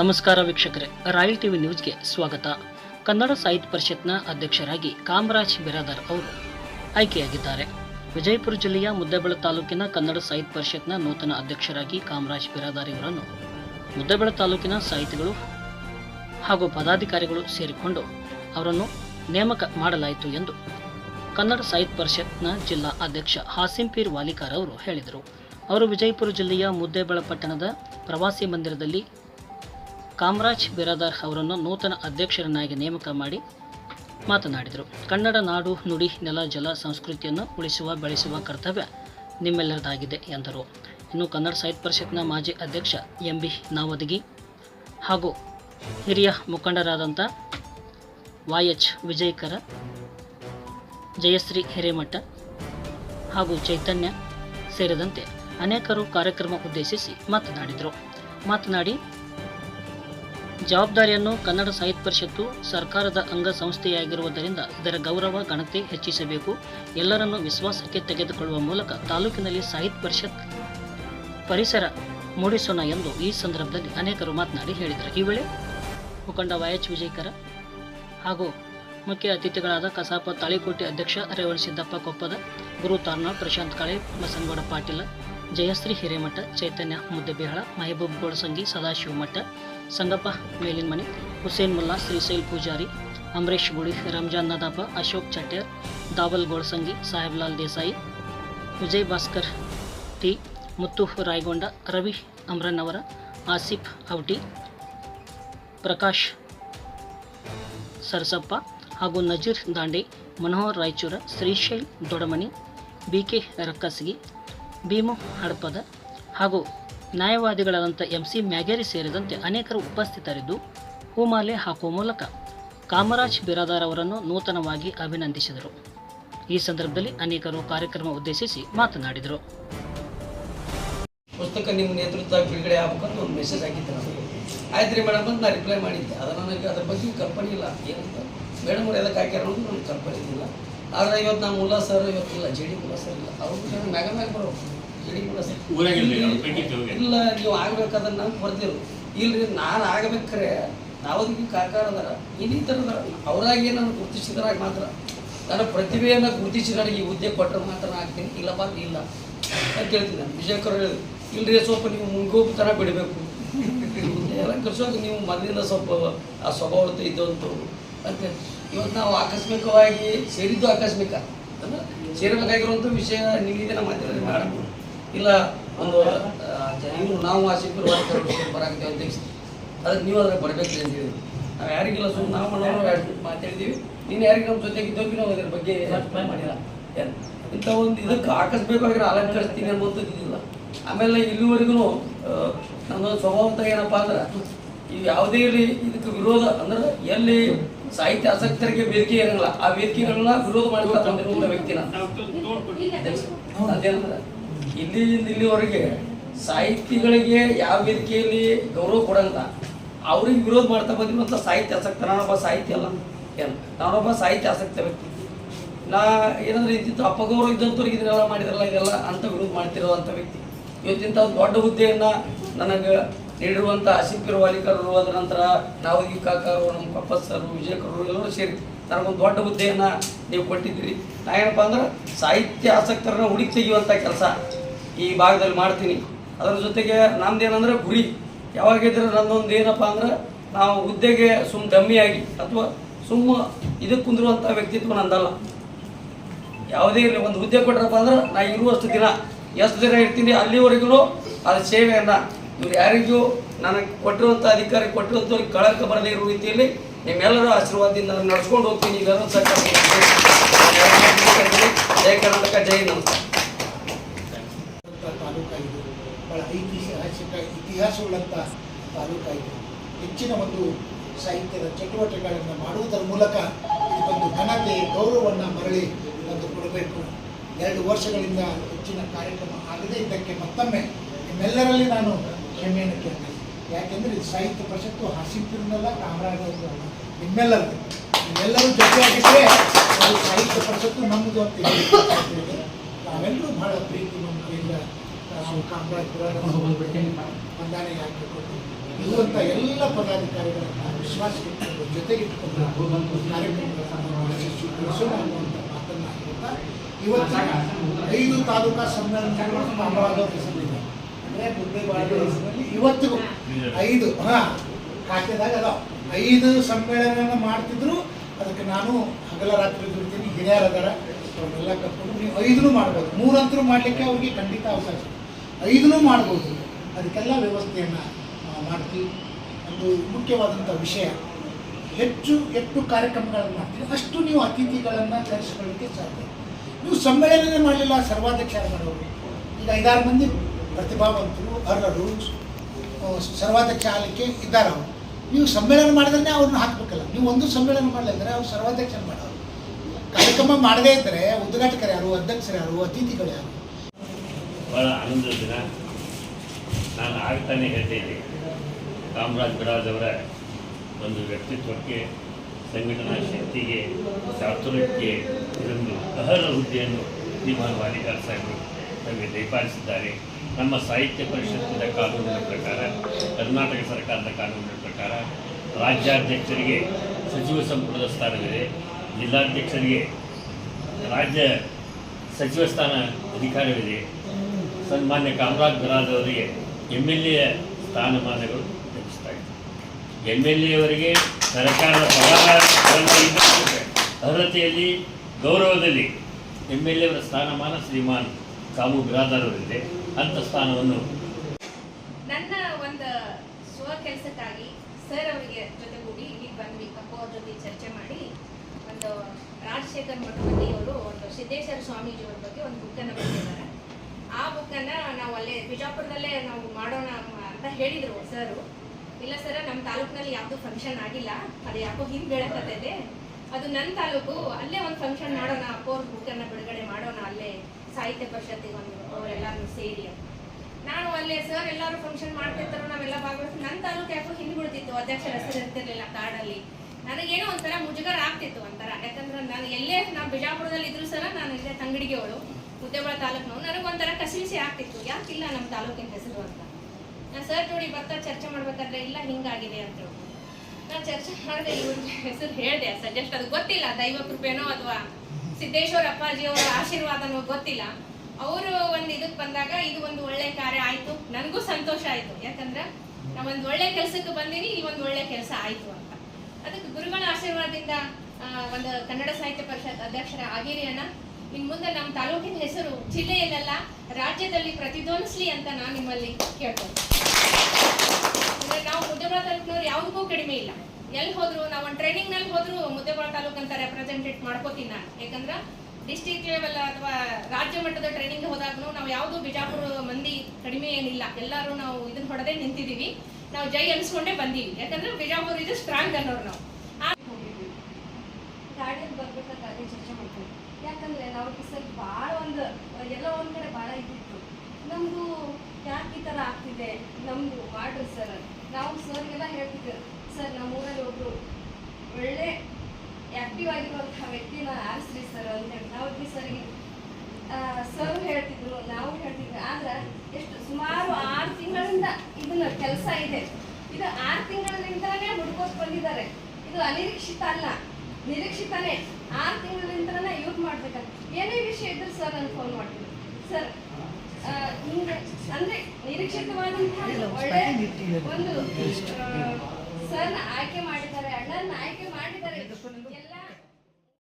ನಮಸ್ಕಾರ ವೀಕ್ಷಕರೇ, royal TV ನ್ಯೂಸ್ಗೆ ಸ್ವಾಗತ. ಕನ್ನಡ ಸಾಹಿತ್ಯ ಪರಿಷತ್ನ ಅಧ್ಯಕ್ಷರಾಗಿ ಕಾಮರಾಜ್ ಬಿರಾದರ್ ಅವರು ಆಯ್ಕೆಯಾಗಿದ್ದಾರೆ. ವಿಜಯಪುರ ಜಿಲ್ಲೆಯ ಮುದ್ದೇಬೇಳ ತಾಲೂಕಿನ ಕನ್ನಡ ಸಾಹಿತ್ಯ ಪರಿಷತ್ನ ನೂತನ ಅಧ್ಯಕ್ಷರಾಗಿ ಕಾಮರಾಜ್ ಬಿರಾದಾರ್ ಇವರನ್ನು ಮುದ್ದೇಬೇಳ ತಾಲೂಕಿನ ಸಾಹಿತಿಗಳು ಹಾಗೂ ಪದಾಧಿಕಾರಿಗಳು ಸೇರಿಕೊಂಡು ಅವರನ್ನು ನೇಮಕ ಮಾಡಲಾಯಿತು ಎಂದು ಕನ್ನಡ ಸಾಹಿತ್ಯ ಪರಿಷತ್ನ ಜಿಲ್ಲಾ ಅಧ್ಯಕ್ಷ ಹಾಸಿಂಪೀರ್ ವಾಲಿಕಾರ್ ಅವರು ಹೇಳಿದರು. ಅವರು ವಿಜಯಪುರ ಜಿಲ್ಲೆಯ ಮುದ್ದೇಬೇಳ ಪಟ್ಟಣದ ಪ್ರವಾಸಿ ಮಂದಿರದಲ್ಲಿ ಕಾಮರಾಜ್ ಬಿರಾದಾರ್ ಅವರನ್ನು ನೂತನ ಅಧ್ಯಕ್ಷರನ್ನಾಗಿ ನೇಮಕ ಮಾಡಿ ಮಾತನಾಡಿದರು. ಕನ್ನಡ ನಾಡು, ನುಡಿ, ನೆಲ, ಜಲ ಸಂಸ್ಕೃತಿಯನ್ನು ಉಳಿಸುವ, ಬೆಳೆಸುವ ಕರ್ತವ್ಯ ನಿಮ್ಮೆಲ್ಲರದಾಗಿದೆ ಎಂದರು. ಇನ್ನು ಕನ್ನಡ ಸಾಹಿತ್ಯ ಪರಿಷತ್ನ ಮಾಜಿ ಅಧ್ಯಕ್ಷ ಎಂ ಬಿ ನಾವದಗಿ ಹಾಗೂ ಹಿರಿಯ ಮುಖಂಡರಾದಂಥ ವಾಯ್ ಎಚ್ ವಿಜಯಕರ, ಜಯಶ್ರೀ ಹಿರೇಮಠ ಹಾಗೂ ಚೈತನ್ಯ ಸೇರಿದಂತೆ ಅನೇಕರು ಕಾರ್ಯಕ್ರಮ ಉದ್ದೇಶಿಸಿ ಮಾತನಾಡಿದರು. ಮಾತನಾಡಿ ಜವಾಬ್ದಾರಿಯನ್ನು ಕನ್ನಡ ಸಾಹಿತ್ಯ ಪರಿಷತ್ತು ಸರ್ಕಾರದ ಅಂಗ ಸಂಸ್ಥೆಯಾಗಿರುವುದರಿಂದ ಇದರ ಗೌರವ, ಘನತೆ ಹೆಚ್ಚಿಸಬೇಕು. ಎಲ್ಲರನ್ನೂ ವಿಶ್ವಾಸಕ್ಕೆ ತೆಗೆದುಕೊಳ್ಳುವ ಮೂಲಕ ತಾಲೂಕಿನಲ್ಲಿ ಸಾಹಿತ್ಯ ಪರಿಷತ್ ಪರಿಸರ ಮೂಡಿಸೋಣ ಎಂದು ಈ ಸಂದರ್ಭದಲ್ಲಿ ಅನೇಕರು ಮಾತನಾಡಿ ಹೇಳಿದರು. ಈ ವೇಳೆ ಮುಖಂಡ ವೈ ಎಚ್ ವಿಜಯಕರ ಹಾಗೂ ಮುಖ್ಯ ಅತಿಥಿಗಳಾದ ಕಸಾಪ ತಾಳಿಕೋಟೆ ಅಧ್ಯಕ್ಷ ರೇವಣ ಸಿದ್ದಪ್ಪ ಕೊಪ್ಪದ, ಗುರು ತಾರ್ನಾಳ್, ಪ್ರಶಾಂತ್ ಕಾಳೆ, ಬಸನಗೌಡ ಪಾಟೀಲ, ಜಯಶ್ರೀ ಹಿರೇಮಠ, ಚೈತನ್ಯ ಮುದ್ದೆಬೇಹಳ, ಮಹಬೂಬ್ ಗೋಡಸಂಗಿ ಸದಾಶಿವ ಮಠ ಸಂಗಪ್ಪ, ಮೇಲಿನ ಮನೆ, ಹುಸೇನ್ ಮುಲ್ಲಾ ಶ್ರೀಶೈಲ್ ಪೂಜಾರಿ ಅಮರೇಶ್ ಗುಡಿ, ರಂಜಾನ್ ನದಾಪ, ಅಶೋಕ್ ಚಟ್ಯಾರ್ ದಾವಲ್ ಸಾಹೇಬ್ ಸಾಹೇಬ್ಲಾಲ್ ದೇಸಾಯಿ, ವಿಜಯ್ ಭಾಸ್ಕರ್ ಟಿ, ಮುತ್ತು ರಾಯಗೊಂಡ, ರವಿ ಅಮ್ರನ್ನವರ, ಆಸಿಫ್ ಔಟಿ ಪ್ರಕಾಶ್ ಸರಸಪ್ಪ ಹಾಗೂ ನಜೀರ್ ದಾಂಡೆ, ಮನೋಹರ್ ರಾಯಚೂರ ಶ್ರೀಶೈಲ್ ದೊಡಮನಿ, ಬಿ ಕೆ ರಕ್ಕಸ್ಗಿ, ಭೀಮು ಹಡಪದ ಹಾಗೂ ನ್ಯಾಯವಾದಿಗಳಾದಂಥ ಎಂ ಸಿ ಮ್ಯಾಗೇರಿ ಸೇರಿದಂತೆ ಅನೇಕರು ಉಪಸ್ಥಿತರಿದ್ದು, ಹೂಮಾಲೆ ಹಾಕುವ ಮೂಲಕ ಕಾಮರಾಜ್ ಬಿರಾದಾರ್ ಅವರನ್ನು ನೂತನವಾಗಿ ಅಭಿನಂದಿಸಿದರು. ಈ ಸಂದರ್ಭದಲ್ಲಿ ಅನೇಕರು ಕಾರ್ಯಕ್ರಮ ಉದ್ದೇಶಿಸಿ ಮಾತನಾಡಿದರು. ಪುಸ್ತಕ ನಿಮ್ಮ ನೇತೃತ್ವ ಬಿಡುಗಡೆ ಆಗ್ಬೇಕಂತ ಒಂದು ಮೆಸೇಜ್ ಹಾಕಿದ್ದೆ ನಾನು. ಆಯ್ತು ರೀ ಮೇಡಮ್ ಅಂತ ನಾನು ರಿಪ್ಲೈ ಮಾಡಿದ್ದೆ. ಅದು ನನಗೆ, ಅದ್ರ ಬಗ್ಗೆ ಕಲ್ಪನೆ ಇಲ್ಲ. ಏನಂತ? ಮೇಡಮ್ ಅವ್ರು ಎದಕ್ಕೆ ಹಾಕ್ಯಾರ ಅನ್ನೋದು ನನಗೆ ಕಲ್ಪನೆ ಇಲ್ಲ. ಆದರೆ ಇವತ್ತು ನಮ್ಮ ಮುಲ್ಲಾ ಸರ್ ಇವತ್ತಿಲ್ಲ ಜೆ ಡಿ ಮುಲ್ಲಾ ಸರ್ ಇಲ್ಲ. ಅವ್ರು ಮ್ಯಾಗ ಮ್ಯಾಗ ಬರೋ ಇಲ್ಲ, ನೀವು ಆಗ್ಬೇಕಾದ್ರೆ ನಂಗೆ ಬರ್ತಿರು ಇಲ್ರಿ, ನಾನು ಆಗ್ಬೇಕ್ರೆ, ನಾವದಕ್ಕೆ ಕಾಕಾರ ಅದಾರ. ಇನ್ನಿತರ ಅವರಾಗಿ ನಾನು ಗುರುತಿಸಿದ್ರಾಗ ಮಾತ್ರ. ನನ್ನ ಪ್ರತಿಭೆಯನ್ನು ನನಗೆ ಈ ಹುದ್ದೆ ಕೊಟ್ಟರೆ ಮಾತ್ರ ಆಗ್ತೀನಿ. ಇಲ್ಲಪ್ಪ ಇಲ್ಲ. ಅಂತ ಹೇಳ್ತೀನಿ ನಾನು. ವಿಜಯಕರ್ ಇಲ್ರಿ, ಸ್ವಲ್ಪ ನೀವು ಮುಂಗೋಪು ಥರ ಬಿಡಬೇಕು. ಎಲ್ಲ ನೀವು ಮೊದಲಿಂದ ಸ್ವಲ್ಪ ಆ ಸ್ವಭಾವತೆ ಇದ್ದಂಥವ್ರು ಅಂತ ಇವತ್ತು ನಾವು ಆಕಸ್ಮಿಕವಾಗಿ ಸೇರಿದ್ದು ಆಕಸ್ಮಿಕ. ಅಂದ್ರೆ ಸೇರಬೇಕಾಗಿರುವಂಥ ವಿಷಯ ನಿಮಗೆ ನಮ್ಮ ಮಾಡಬಹುದು ಇಲ್ಲ ಒಂದು ಇವರು ನಾವು ಆಸಕ್ತರು ಬರಾಕ್ತೇವೆ ಅಂತ ಅದಕ್ಕೆ ನೀವು ಅದ್ರಾಗ ಬರಬೇಕು ಅಂತ ಹೇಳಿದ್ರು. ನಾವು ಯಾರಿಗಿಲ್ಲ ಸುಮ್ಮನೆ ನಾವು ಮಾಡೋರು ಮಾತಾಡಿದ್ದೀವಿ ನೀನು ಯಾರಿಗೆ ನಮ್ಮ ಜೊತೆಗೆ ಇದ್ದೋಗಿ ನಾವು ಅದ್ರ ಬಗ್ಗೆ ಮಾಡಿಲ್ಲ? ಇಂಥ ಒಂದು ಇದಕ್ಕೆ ನಾನು ಅಲಂಕರಿಸ್ತೀನಿ ಅನ್ನೋದು ಇದಿಲ್ಲ. ಆಮೇಲೆ ಇಲ್ಲಿವರೆಗೂ ನಮ್ಮದು ಸ್ವಭಾವಂತ ಏನಪ್ಪ ಅಂದ್ರೆ ಈಗ ಯಾವುದೇ ಇರಲಿ ಇದಕ್ಕೆ ವಿರೋಧ ಅಂದ್ರೆ ಎಲ್ಲಿ ಸಾಹಿತ್ಯ ಆಸಕ್ತರಿಗೆ ವೇದಿಕೆ ಇರಂಗಿಲ್ಲ. ಆ ವೇದಿಕೆಗಳನ್ನ ವಿರೋಧ ಮಾಡ್ತಾ ವ್ಯಕ್ತಿನ. ಅದೇನಂದ್ರೆ ಇಲ್ಲಿಂದ ಇಲ್ಲಿವರೆಗೆ ಸಾಹಿತಿಗಳಿಗೆ ಯಾವ ವೇದಿಕೆಯಲ್ಲಿ ಗೌರವ ಕೊಡಂಗಿಲ್ಲ ಅವ್ರಿಗೆ ವಿರೋಧ ಮಾಡ್ತಾ ಬಂದಿರುವಂಥ ಸಾಹಿತ್ಯ ಆಸಕ್ತ. ನಾನೊಬ್ಬ ಸಾಹಿತ್ಯ ಅಲ್ಲ. ಏನು? ನಾನೊಬ್ಬ ಸಾಹಿತ್ಯ ಆಸಕ್ತ ವ್ಯಕ್ತಿ. ನಾ ಏನಂದ್ರೆ ಇದ್ದಿದ್ದು ಅಪಗೌರವ ಇದ್ದಂಥವ್ರಿಗೆ ಇದನ್ನೆಲ್ಲ ಮಾಡಿದ್ರಲ್ಲ, ಇದೆಲ್ಲ ಅಂತ ವಿರೋಧ ಮಾಡ್ತಿರೋವಂಥ ವ್ಯಕ್ತಿ. ಇವತ್ತಿಂಥ ಒಂದು ದೊಡ್ಡ ಹುದ್ದೆಯನ್ನು ನನಗೆ ನೀಡಿರುವಂಥ ಆಸಿಫಿರ್ ವಾಲಿಕರು ಅದರ ನಂತರ ನಾವಗಿ ಕಾಕರು ನಮ್ಮ ಪಪ್ಪಸ್ಸರು ಸರ್ ವಿಜಯಕರು ಎಲ್ಲರೂ ಸೇರಿ ನನಗೊಂದು ದೊಡ್ಡ ಹುದ್ದೆಯನ್ನು ನೀವು ಕೊಟ್ಟಿದ್ದೀರಿ. ನಾ ಏನಪ್ಪ ಅಂದ್ರೆ ಸಾಹಿತ್ಯ ಆಸಕ್ತರನ್ನ ಹುಡುಕಿ ತೆಗೆಯುವಂಥ ಕೆಲಸ. ಈ ಭಾಗದಲ್ಲಿ ಮಾಡ್ತೀನಿ. ಅದರ ಜೊತೆಗೆ ನಮ್ದೇನಂದ್ರೆ ಗುರಿ. ಯಾವಾಗಿದ್ರೆ ನನ್ನೊಂದು ಏನಪ್ಪ ಅಂದ್ರೆ ನಾವು ಹುದ್ದೆಗೆ ಸುಮ್ಮ ದಮ್ಮಿಯಾಗಿ ಅಥವಾ ಸುಮ್ಮ ಇದಕ್ಕೆ ಕುಂದಿರುವಂಥ ವ್ಯಕ್ತಿತ್ವ ನಂದಲ್ಲ. ಯಾವುದೇ ಇರಲಿ, ಒಂದು ಹುದ್ದೆ ಕೊಟ್ರಪ್ಪ ಅಂದ್ರೆ ನಾ ಇರುವಷ್ಟು ದಿನ, ಎಷ್ಟು ದಿನ ಇರ್ತೀನಿ ಅಲ್ಲಿವರೆಗೂ ಅದು ಸೇವೆಯನ್ನು. ಇವ್ರು ಯಾರಿಗೂ ನನಗೆ ಕೊಟ್ಟಿರುವಂಥ ಅಧಿಕಾರ ಕೊಟ್ಟಿರುವಂಥವ್ರಿಗೆ ಕಳಂಕ ಬರದೇ ಇರುವ ರೀತಿಯಲ್ಲಿ ನಿಮ್ಮೆಲ್ಲರ ಆಶೀರ್ವಾದದಿಂದ ನಾನು ನಡ್ಸ್ಕೊಂಡು ಹೋಗ್ತೀನಿ. ಸರ್ಕಾರ ಜೈ ಕರ್ನಾಟಕ, ಜೈ ನಮಸ್ಕಾರ. ತಾಲೂಕ ಇದು ಬಹಳ ಐತಿಹಾಸಿಕ ಇತಿಹಾಸವುಳ್ಳಂಥ ತಾಲೂಕ ಇದು ಹೆಚ್ಚಿನ ಒಂದು ಸಾಹಿತ್ಯದ ಚಟುವಟಿಕೆಗಳನ್ನು ಮಾಡುವುದರ ಮೂಲಕ ಒಂದು ಘನತೆ, ಗೌರವವನ್ನು ಮರಳಿ ತಂದು ಕೊಡಬೇಕು. ಎರಡು ವರ್ಷಗಳಿಂದ ಹೆಚ್ಚಿನ ಕಾರ್ಯಕ್ರಮ ಆಗದೆ ಇದ್ದಕ್ಕೆ ಮತ್ತೊಮ್ಮೆ ನಿಮ್ಮೆಲ್ಲರಲ್ಲಿ ನಾನು ಕ್ಷಮೆಯನ್ನು ಕೇಳ್ತೀನಿ. ಯಾಕೆಂದರೆ ಇದು ಸಾಹಿತ್ಯ ಪರಿಷತ್ತು ಹಾಸಿಂಪಿನಲ್ಲ ಕಾಮರಾಜ ನಿಮ್ಮೆಲ್ಲರೂ ನಿಮ್ಮೆಲ್ಲರೂ ಜೊತೆಯಾಗಿದ್ದರೆ ಸಾಹಿತ್ಯ ಪರಿಷತ್ತು ನಮ್ಮದು ಅಂತ ನಾವೆಲ್ಲರೂ ಬಹಳ ಪ್ರೀತಿ ಕಾಮರಾಜಪುರ ಹೊಂದಾಣಿಕೆ ಆಗಬೇಕು ಇರುವಂಥ ಎಲ್ಲ ಪದಾಧಿಕಾರಿಗಳನ್ನು ವಿಶ್ವಾಸವಿಟ್ಟುಕೊಂಡು ಜೊತೆಗಿಟ್ಟುಕೊಂಡು ಕಾರ್ಯಕ್ರಮಗಳನ್ನು ಅನ್ನುವಂಥ ಮಾತನ್ನು ಹೇಳ್ತಾ ಇವತ್ತಿನ ಐದು ತಾಲೂಕಾ ಸಮ್ಮೇಳನಗಳು ಹೆಸರಿದೆ ಅಂದರೆ ಮುದ್ದೇವಾಡ ಹೆಸರಲ್ಲಿ ಇವತ್ತಿಗೂ ಐದು ಹಾಂ ಖಾತೆದಾಗ ಅದಾವ ಐದು ಸಮ್ಮೇಳನ ಮಾಡ್ತಿದ್ರು ಅದಕ್ಕೆ ನಾನು ಹಗಲ ರಾತ್ರಿ ದುಡ್ತೀನಿ ಹಿರಿಯರ ಅದಾರ ಅವ್ರನ್ನೆಲ್ಲ ಕರ್ಕೊಂಡು ನೀವು ಐದನ್ನೂ ಮಾಡ್ಬೋದು ಮೂರಂತರೂ ಮಾಡಲಿಕ್ಕೆ ಅವ್ರಿಗೆ ಖಂಡಿತ ಅವಕಾಶ ಐದನ್ನೂ ಮಾಡ್ಬೋದು. ಅದಕ್ಕೆಲ್ಲ ವ್ಯವಸ್ಥೆಯನ್ನು ಮಾಡ್ತೀವಿ. ಒಂದು ಮುಖ್ಯವಾದಂಥ ವಿಷಯ. ಹೆಚ್ಚು ಎಷ್ಟು ಕಾರ್ಯಕ್ರಮಗಳನ್ನು ಮಾಡ್ತೀವಿ. ಅಷ್ಟು ನೀವು ಅತಿಥಿಗಳನ್ನು ಕರೆಸಿಕೊಳ್ಳೋಕ್ಕೆ ಸಾಧ್ಯ. ನೀವು ಸಮ್ಮೇಳನವೇ ಮಾಡಲಿಲ್ಲ ಸರ್ವಾಧ್ಯಕ್ಷರ ಮಾಡೋರು ಈಗ ಐದಾರು ಮಂದಿ ಪ್ರತಿಭಾವಂತರು, ಅರ್ಹರು ಸರ್ವಾಧ್ಯಕ್ಷ ಆಗಲಿಕ್ಕೆ ಇದ್ದಾರೆ ಅವರು ನೀವು ಸಮ್ಮೇಳನ ಮಾಡಿದ್ರೆ ಅವ್ರನ್ನ ಹಾಕ್ಬೇಕಲ್ಲ. ನೀವು ಒಂದು ಸಮ್ಮೇಳನ ಮಾಡಲಿದ್ರೆ ಅವ್ರು ಸರ್ವಾಧ್ಯಕ್ಷ ಮಾಡೋರು. ಕಾರ್ಯಕ್ರಮ ಮಾಡದೇ ಇದ್ದರೆ ಉದ್ಘಾಟಕರು ಯಾರು, ಅಧ್ಯಕ್ಷರು ಯಾರು, ಅತಿಥಿಗಳು ಯಾರು? ಭಾಳ ಆನಂದದ ದಿನ. ನಾನು ಆಗ್ತಾನೆ ಹೇಳ್ತೇನೆ. ಕಾಮರಾಜ್ ಬಿರಾಜ್ ಅವರ, ಒಂದು ವ್ಯಕ್ತಿತ್ವಕ್ಕೆ, ಸಂಘಟನಾ ಶಕ್ತಿಗೆ ಚಾತುರ್ಯಕ್ಕೆ ಇದೊಂದು ಅಹರ ಹುದ್ದೆಯನ್ನು ಶ್ರೀಮಾನ್ ವಾಲಿಕಾರ್ ಸಾಹೇಬರು ನಮಗೆ ದಯಪಾಲಿಸಿದ್ದಾರೆ. ನಮ್ಮ ಸಾಹಿತ್ಯ ಪರಿಷತ್ತಿನ ಕಾನೂನಿನ ಪ್ರಕಾರ, ಕರ್ನಾಟಕ ಸರ್ಕಾರದ ಕಾನೂನಿನ ಪ್ರಕಾರ, ರಾಜ್ಯಾಧ್ಯಕ್ಷರಿಗೆ ಸಚಿವ ಸಂಪುಟದ ಸ್ಥಾನವಿದೆ. ಜಿಲ್ಲಾಧ್ಯಕ್ಷರಿಗೆ ರಾಜ್ಯ ಸಚಿವ ಸ್ಥಾನ ಅಧಿಕಾರವಿದೆ. ಸನ್ಮಾನ್ಯ ಕಾಮರಾಜ್ ಬಿರಾಜ್ ಅವರಿಗೆ ಎಂ ಎಲ್ ಎ ಸ್ಥಾನಮಾನಗಳು ಲಭಿಸ್ತಾ ಇದೆ. ಎಂ ಎಲ್ ಎವರಿಗೆ ಸರ್ಕಾರದ ಪಗಾರ ಇದ್ದರೆ ಅರ್ಹತೆಯಲ್ಲಿ ಗೌರವದಲ್ಲಿ ಎಂ ಎಲ್ ಎವರ ಸ್ಥಾನಮಾನ ಶ್ರೀಮಾನ್ ಕಾಮು ಬಿರಾದರ್ ಅವರಿದೆ. ಅಂಥ ಸ್ಥಾನವನ್ನು ನನ್ನ ಒಂದು ಸ್ವ ಕೆಲಸಕ್ಕಾಗಿ ಸರ್ ಅವರಿಗೆ ಜೊತೆಗೂಡಿ ಇಲ್ಲಿ ಬಂದ್ವಿ. ಅಪ್ಪ ಅವ್ರ ಜೊತೆ ಚರ್ಚೆ ಮಾಡಿ ಒಂದು ರಾಜಶೇಖರ್ ಮಠಪತಿ ಅವರು ಒಂದು ಸಿದ್ದೇಶ್ವರ ಸ್ವಾಮೀಜಿಯವ್ರ ಬಗ್ಗೆ ಒಂದು ಬುಕ್ಕನ್ನು ಬರೆದಿದ್ದಾರೆ. ಆ ಬುಕ್ಕನ್ನು ನಾವು ಅಲ್ಲೇ ಬಿಜಾಪುರದಲ್ಲೇ ನಾವು ಮಾಡೋಣ ಅಂತ ಹೇಳಿದರು ಸರು. ಇಲ್ಲ ಸರ್ ನಮ್ಮ ತಾಲೂಕಿನಲ್ಲಿ ಯಾವುದೂ ಫಂಕ್ಷನ್ ಆಗಿಲ್ಲ. ಅದು ಯಾಕೋ ಹಿಂದೆ ಬೆಳಕತ್ತೈತೆ ಅದು ನನ್ನ ತಾಲೂಕು. ಅಲ್ಲೇ ಒಂದು ಫಂಕ್ಷನ್ ಮಾಡೋಣ. ಅಪ್ಪೋರ್ ಬುಕ್ಕನ್ನು ಬಿಡುಗಡೆ ಮಾಡೋಣ ಅಲ್ಲೇ. ಸಾಹಿತ್ಯ ಪರಿಷತ್ತಿಗೆ ಒಂದು ಅವರೆಲ್ಲರೂ ಸೇರಿ ನಾನು ಅಲ್ಲೇ ಸರ್ ಎಲ್ಲರೂ ಫಂಕ್ಷನ್ ಮಾಡ್ತಿರ್ತಾರೋ, ನಾವೆಲ್ಲ ಭಾಗವಹಿಸಿ ನನ್ನ ತಾಲೂಕು ಯಾಕೋ ಹಿಂದೆ ಬಿಡ್ತಿತ್ತು. ಅಧ್ಯಕ್ಷರ ಹೆಸರು ಇರ್ತಿರ್ಲಿಲ್ಲ ಕಾರ್ಡಲ್ಲಿ. ನನಗೇನೋ ಒಂಥರ ಮುಜುಗರ ಆಗ್ತಿತ್ತು ಒಂಥರ. ಯಾಕಂದ್ರೆ ನಾನು ಎಲ್ಲೇ, ನಾವು ಬಿಜಾಪುರದಲ್ಲಿ ಇದ್ರು ಸರ, ನಾನು ಇಲ್ಲೇ ತಂಗಡಿಗೆ ಅವಳು. ಮುದ್ದೇಬಳ ತಾಲೂಕ್ನವ್ರು. ನನಗೊಂಥರ ಕಸಿವಿಸಿ ಆಗ್ತಿತ್ತು. ಯಾಕಿಲ್ಲ ನಮ್ಮ ತಾಲೂಕಿನ ಹೆಸರು ಅಂತ? ನಾನು ಸರ್ ನೋಡಿ ಬರ್ತಾ ಚರ್ಚೆ ಮಾಡ್ಬೇಕಾದ್ರೆ ಇಲ್ಲ, ಹಿಂಗಾಗಿದೆ ಅಂತ ನಾನು ಚರ್ಚೆ ಮಾಡಿದೆ ಇವ್ರ ಹೆಸರು ಹೇಳಿದೆ ಸಜೆಸ್ಟ್ ಅದು ಗೊತ್ತಿಲ್ಲ. ದೈವ ಕೃಪೆನೋ ಅಥವಾ ಸಿದ್ದೇಶ್ವರ ಅಪ್ಪಾಜಿಯವರ ಆಶೀರ್ವಾದನೋ ಗೊತ್ತಿಲ್ಲ. ಅವರು ಒಂದು ಇದಕ್ಕೆ ಬಂದಾಗ ಇದು ಒಂದು ಒಳ್ಳೆ ಕಾರ್ಯ ಆಯ್ತು. ನನಗೂ ಸಂತೋಷ ಆಯ್ತು. ಯಾಕಂದ್ರೆ ನಾ ಒಂದು ಒಳ್ಳೆ ಕೆಲಸಕ್ಕೆ ಬಂದೀನಿ, ಈ ಒಂದು ಒಳ್ಳೆ ಕೆಲಸ ಆಯ್ತು ಅಂತ. ಅದಕ್ಕೆ ಗುರುಗಳ ಆಶೀರ್ವಾದದಿಂದ ಒಂದು ಕನ್ನಡ ಸಾಹಿತ್ಯ ಪರಿಷತ್ ಅಧ್ಯಕ್ಷರ ಆಗಿರಿ ಇನ್ ಮುಂದೆ ನಮ್ಮ ತಾಲೂಕಿನ ಹೆಸರು ಜಿಲ್ಲೆಯಲ್ಲೆಲ್ಲ, ರಾಜ್ಯದಲ್ಲಿ ಪ್ರತಿಧ್ವನಿಸ್ಲಿ ಅಂತ ನಾನು ನಿಮ್ಮಲ್ಲಿ ಕೇಳ್ತೇನೆ. ಅಂದ್ರೆ ನಾವು ಮುದ್ದೇಬಾಳ ತಾಲೂಕಿನವ್ರು ಯಾವುದಕ್ಕೂ ಕಡಿಮೆ ಇಲ್ಲ. ಎಲ್ಲಿ ಹೋದ್ರು, ನಾವು ಒಂದು ಟ್ರೈನಿಂಗ್ನಲ್ಲಿ ಹೋದ್ರು ಮುದ್ದೇಬಾಳ ತಾಲೂಕು ಅಂತ ರೆಪ್ರೆಸೆಂಟೇಟ್ ಮಾಡ್ಕೋತೀನಿ ನಾನು. ಯಾಕಂದ್ರೆ ಡಿಸ್ಟಿಕ್ ಲೆವೆಲ್ ಅಥವಾ ರಾಜ್ಯ ಮಟ್ಟದ ಟ್ರೈನಿಂಗ್ ಹೋದಾಗ್ನು ನಾವು ಯಾವುದು ಬಿಜಾಪುರ ಮಂದಿ ಕಡಿಮೆ ಏನಿಲ್ಲ. ಎಲ್ಲರೂ ನಾವು ಇದನ್ನ ಹೊಡೆದೇ ನಿಂತಿದ್ದೀವಿ ನಾವು ಜೈ ಅನ್ಸ್ಕೊಂಡೇ ಬಂದೀವಿ. ಯಾಕಂದ್ರೆ ಬಿಜಾಪುರ ಇದು ಸ್ಟ್ರಾಂಗ್ ಅನ್ನೋರು ನಾವು ಗಾಡಿಯಲ್ಲಿ ಬರ್ಬೇಕಾದ್ರೆ ಅದೇ ಚರ್ಚೆ ಮಾಡ್ತೀವಿ ಯಾಕಂದ್ರೆ ನಾವು ಈ ಸಲ ಭಾಳ ಒಂದು, ಎಲ್ಲ ಒಂದ್ ಕಡೆ ಭಾಳ ಇದ್ದಿತ್ತು. ನಮ್ದು ಯಾಕೆ ಈ ಥರ ಆಗ್ತಿದೆ? ನಮ್ದು ಮಾಡ್ರಿ ಸರ್ ನಾವು ಸರ್ ಎಲ್ಲ ಹೇಳ್ತಿದ್ದೆ ಸರ್ ನಮ್ಮ ಊರಲ್ಲಿ ಒಬ್ರು ಒಳ್ಳೆ ಆಕ್ಟಿವ್ ಆಗಿರುವಂತಹ ವ್ಯಕ್ತಿನ ಆರಿಸ್ರಿ ಸರ್ ಅಂತ ಹೇಳಿ. ನಾವು ಸರ್ಗೆ ಸರ್ ಹೇಳ್ತಿದ್ರು, ನಾವು ಹೇಳ್ತಿದ್ವಿ. ಆದ್ರೆ ಎಷ್ಟು ಸುಮಾರು ಆರು ತಿಂಗಳಿಂದ ಇದನ್ನ ಕೆಲಸ ಇದೆ. ಇದು ಆರು ತಿಂಗಳಿಂದನೇ ಹುಡುಕೋಸ್ ಬಂದಿದ್ದಾರೆ. ಇದು ಅನಿರೀಕ್ಷಿತ ಅಲ್ಲ. ನಿರೀಕ್ಷಿತನೇ. ಆರು ತಿಂಗಳಿಂದನೇ ಯೂಸ್ ಮಾಡ್ಬೇಕಂತ. ಏನೇ ವಿಷಯ ಇದ್ರೆ ಸರ್ ನಾನು ಫೋನ್ ಮಾಡ್ತೀನಿ. ಸರ್ ಆ, ಹಿಂಗೆ ಅಂದ್ರೆ ನಿರೀಕ್ಷಿತವಾದಂತಹ ಒಳ್ಳೆ ಒಂದು ಸರ್ನ ಆಯ್ಕೆ ಮಾಡಿದ್ದಾರೆ ಅಣ್ಣನ ಆಯ್ಕೆ ಮಾಡಿದ್ದಾರೆ. ಎಲ್ಲ